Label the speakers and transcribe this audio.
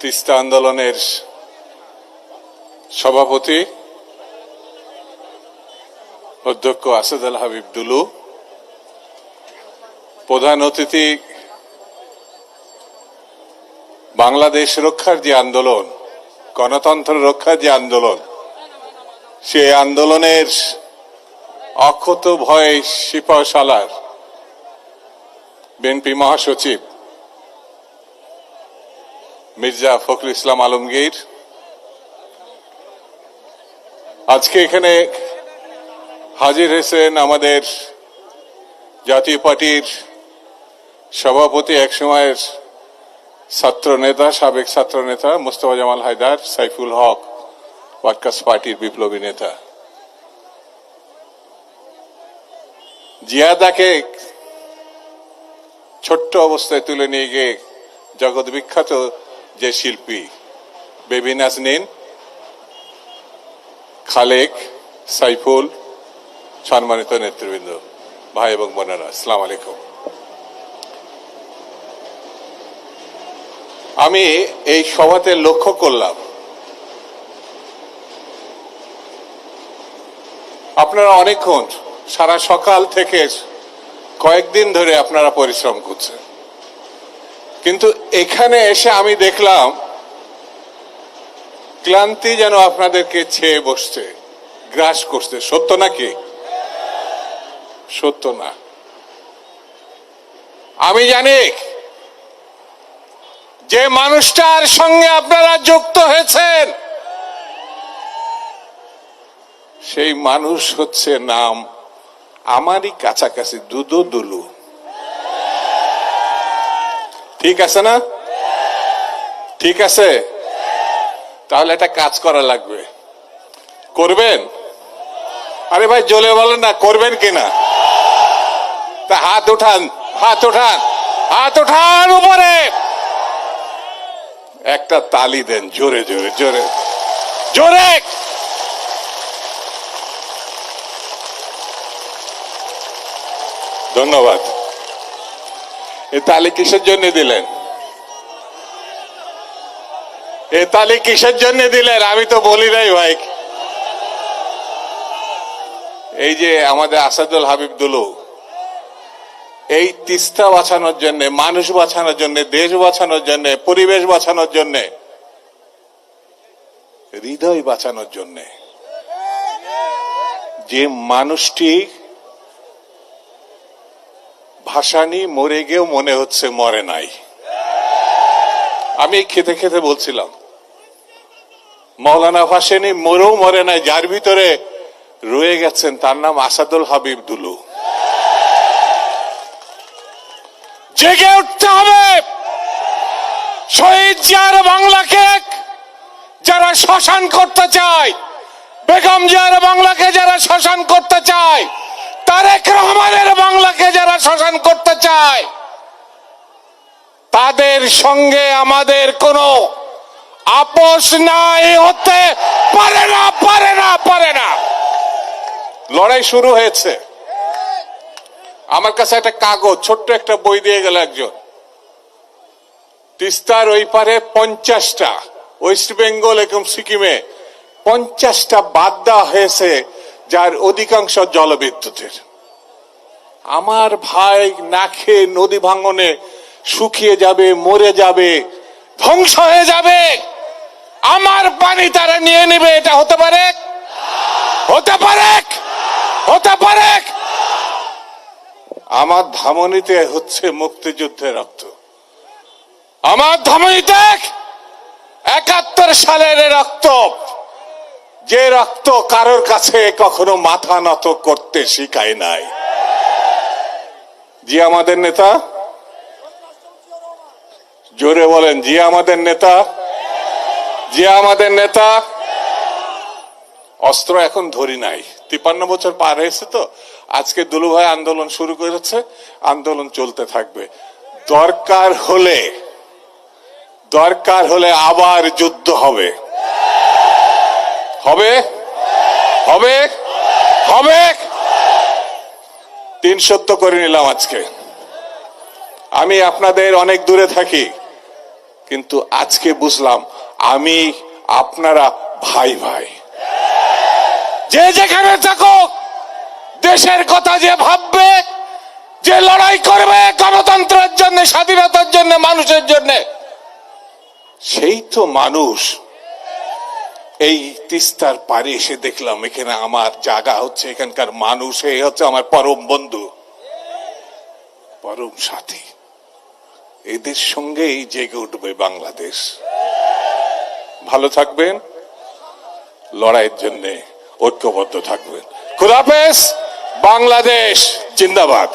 Speaker 1: তিস্তা আন্দোলনের সভাপতি অধ্যক্ষ আসাদ আল হাবিব দুলু, প্রধান অতিথি বাংলাদেশ রক্ষার যে আন্দোলন, গণতন্ত্র রক্ষার যে আন্দোলন সে আন্দোলনের অক্ষত ভয় সিপাহশালার বিএনপি মহাসচিব মির্জা ফখরুল ইসলাম আলমগীর। আজকে এখানে হাজির হয়েছেন আমাদের জাতীয় পার্টির সভাপতি এক সময়ের ছাত্র নেতা, সাবেক ছাত্র নেতা মোস্তফা জামাল হায়দার, সাইফুল হক, ওয়ার্কার্স পার্টির বিপ্লবী নেতা। জিয়াদাকে ছোট্ট অবস্থায় তুলে নিয়ে গিয়ে জগৎ বিখ্যাত যে শিল্পী, বেবি নাজনীন, খালেক, সাইফুল, সম্মানিত নেতৃবৃন্দ, ভাই এবং বোনেরা, আসসালাম আলাইকুম। আমি এই সভাতে লক্ষ্য করলাম, আপনারা অনেকক্ষণ সারা সকাল থেকে কয়েকদিন ধরে আপনারা পরিশ্রম করছেন। কিন্তু এখানে এসে আমি দেখলাম, ক্লান্তি যেন আপনাদেরকে ছেয়ে বসছে, গ্রাস করছে। সত্য নাকি? সত্য না। আমি জানি যে মানুষটার সঙ্গে আপনারা যুক্ত হয়েছেন, সেই মানুষ হচ্ছে নাম আমারই কাছাকাছি দুদো দুলু ঠিক আছে না? ঠিক আছে? তাহলে একটা কাজ করা লাগবে। করবেন? আরে ভাই জলে বলেন না, করবেন কিনা? তা হাত উঠান হাত উঠান হাত উঠান উপরে! একটা তালি দেন, জোরে জোরে জোরে। জোরে! ধন্যবাদ। এ তালি কিসের জন্য দিলেন? এ তালি কিসের জন্য দিলেন? আমি তো বলি নাই ভাই। এই যে আমাদের আসাদুল হাবিব দুলু, এই তিস্তা বাঁচানোর জন্য, মানুষ বাঁচানোর জন্য, দেশ বাঁচানোর জন্য, পরিবেশ বাঁচানোর জন্য, হৃদয় বাঁচানোর জন্য, যে মানুষটি ভাসানি মরে গিয়েও মনে হচ্ছে মরে নাই। আমি খেতে খেতে বলছিলাম, মৌলানা ভাসানি মরেও মরে নাই, যার ভিতরে রয়ে গেছেন তার নাম আসাদুল হাবিব দুলু। জেগে উঠতে হবে। শহীদ জিয়ার বাংলাকে যারা শ্মশান করতে চায়, বেগম জিয়ার বাংলাকে যারা শ্মশান করতে চায় তারেক রহমানের বাংলাকে যারা শ্মশান করতে চায়, তাদের সঙ্গে আমাদের কোনো আপোষ নাই হতে পারে না পারে না পারে না। লড়াই শুরু হয়েছে। আমার কাছে একটা কাগজ, ছোট্ট একটা বই দিয়ে গেল একজন। তিস্তার ওই পারে পঞ্চাশটা, ওয়েস্ট বেঙ্গল এবং সিকিমে পঞ্চাশটা বাদ দেওয়া হয়েছে। যার অধিকাংশ জলবিদ্যুতের। আমার ভাই না খেয়ে নদী ভাঙনে শুকিয়ে যাবে, মরে যাবে, ধ্বংস হয়ে যাবে। আমার পানি তারা নিয়ে নেবে, এটা হতে পারে? হতে পারে? হতে পারে? আমার ধামনিতে হচ্ছে মুক্তিযুদ্ধের রক্ত। আমার ধামনিতে একাত্তর সালের রক্ত। যে রক্ত কারোর কাছে কখনো মাথা নত করতে শিখায় নাই। জি আমাদের নেতা? জোরে বলেন, জি আমাদের নেতা? জি আমাদের নেতা? অস্ত্র এখন ধরি নাই। তিপান্ন বছর পার হয়েছে তো। আজকে দুলুভাই আন্দোলন শুরু করেছে, আন্দোলন চলতে থাকবে। দরকার হলে দরকার হলে আবার যুদ্ধ হবে। হবে? হবে? হবে? তিন সত্য করে নিলাম আজকে। আমি আপনাদের অনেক দূরে থাকি, কিন্তু আজকে বুঝলাম আমি আপনারা ভাই ভাই। যে যেখানে থাকুক, দেশের কথা যে ভাববে, যে লড়াই করবে গণতন্ত্রের জন্য, স্বাধীনতার জন্য, মানুষের জন্য, সেই তো মানুষ এই তিস্তার পারে এসে দেখলাম, এখানে আমার জায়গা হচ্ছে, এখানকার মানুষ এই হচ্ছে আমার পরম বন্ধু। পরম সাথী। এদের সঙ্গেই জেগে উঠবে বাংলাদেশ। ভালো থাকবেন, লড়াইয়ের জন্য ঐক্যবদ্ধ থাকবেন। খুদাফেজ বাংলাদেশ, জিন্দাবাদ।